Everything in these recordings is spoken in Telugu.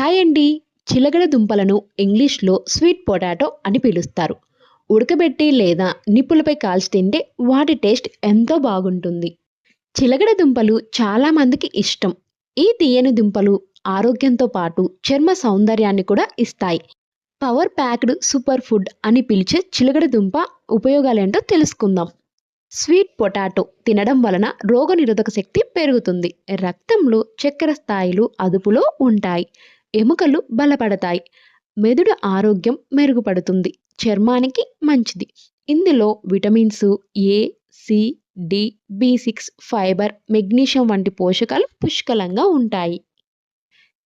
హాయ్ అండి. చిలగడ దుంపలను ఇంగ్లీష్లో స్వీట్ పొటాటో అని పిలుస్తారు. ఉడకబెట్టి లేదా నిప్పులపై కాల్చి తింటే వాటి టేస్ట్ ఎంతో బాగుంటుంది. చిలగడ దుంపలు చాలామందికి ఇష్టం. ఈ తీయని దుంపలు ఆరోగ్యంతో పాటు చర్మ సౌందర్యాన్ని కూడా ఇస్తాయి. పవర్ ప్యాక్డ్ సూపర్ ఫుడ్ అని పిలిచే చిలగడ దుంప ఉపయోగాలేంటో తెలుసుకుందాం. స్వీట్ పొటాటో తినడం వలన రోగనిరోధక శక్తి పెరుగుతుంది. రక్తంలో చక్కెర స్థాయిలు అదుపులో ఉంటాయి. ఎముకలు బలపడతాయి. మెదడు ఆరోగ్యం మెరుగుపడుతుంది. చర్మానికి మంచిది. ఇందులో vitamins A C D B six fibre magnesium వంటి పోషకాలు పుష్కలంగా ఉంటాయి.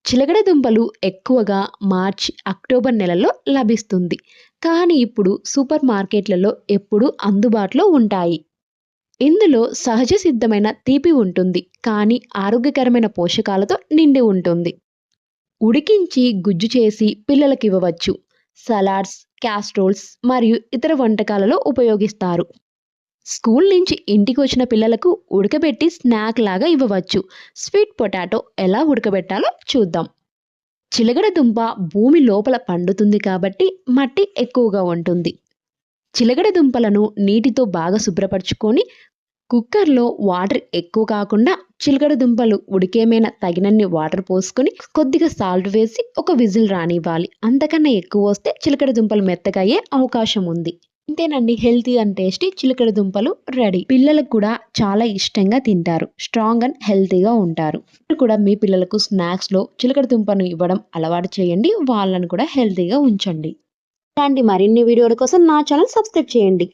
చిలకడ దుంపలు ఎక్కువగా మార్చి అక్టోబర్ నెలలో లభిస్తుంది. కానీ ఇప్పుడు సూపర్ మార్కెట్లలో ఎప్పుడూ అందుబాటులో ఉంటాయి. ఇందులో సహజ సిద్ధమైన తీపి ఉంటుంది. కానీ ఆరోగ్యకరమైన పోషకాలతో నిండి ఉంటుంది. ఉడికించి గుజ్జు చేసి పిల్లలకు ఇవ్వవచ్చు. సలాడ్స్ క్యాస్ట్రోల్స్ మరియు ఇతర వంటకాలలో ఉపయోగిస్తారు. స్కూల్ నుంచి ఇంటికి వచ్చిన పిల్లలకు ఉడకబెట్టి స్నాక్ లాగా ఇవ్వవచ్చు. స్వీట్ పొటాటో ఎలా ఉడకబెట్టాలో చూద్దాం. చిలగడ దుంప భూమి లోపల పండుతుంది కాబట్టి మట్టి ఎక్కువగా ఉంటుంది. చిలగడ దుంపలను నీటితో బాగా శుభ్రపరచుకొని కుక్కర్లో వాటర్ ఎక్కువ కాకుండా చిలకడ దుంపలు ఉడికేమైనా తగినన్ని వాటర్ పోసుకొని కొద్దిగా సాల్ట్ వేసి ఒక విజిల్ రానివ్వాలి. అంతకన్నా ఎక్కువ వస్తే చిలకడ దుంపలు మెత్తగా అయ్యే అవకాశం ఉంది. ఇంతేనండి హెల్తీ అండ్ టేస్టీ చిలకడ దుంపలు రెడీ. పిల్లలకు కూడా చాలా ఇష్టంగా తింటారు. స్ట్రాంగ్ అండ్ హెల్తీగా ఉంటారు. కూడా మీ పిల్లలకు స్నాక్స్లో చిలకడ దుంపను ఇవ్వడం అలవాటు చేయండి. వాళ్ళను కూడా హెల్తీగా ఉంచండి. ఇలాంటి మరిన్ని వీడియోల కోసం నా ఛానల్ సబ్స్క్రైబ్ చేయండి.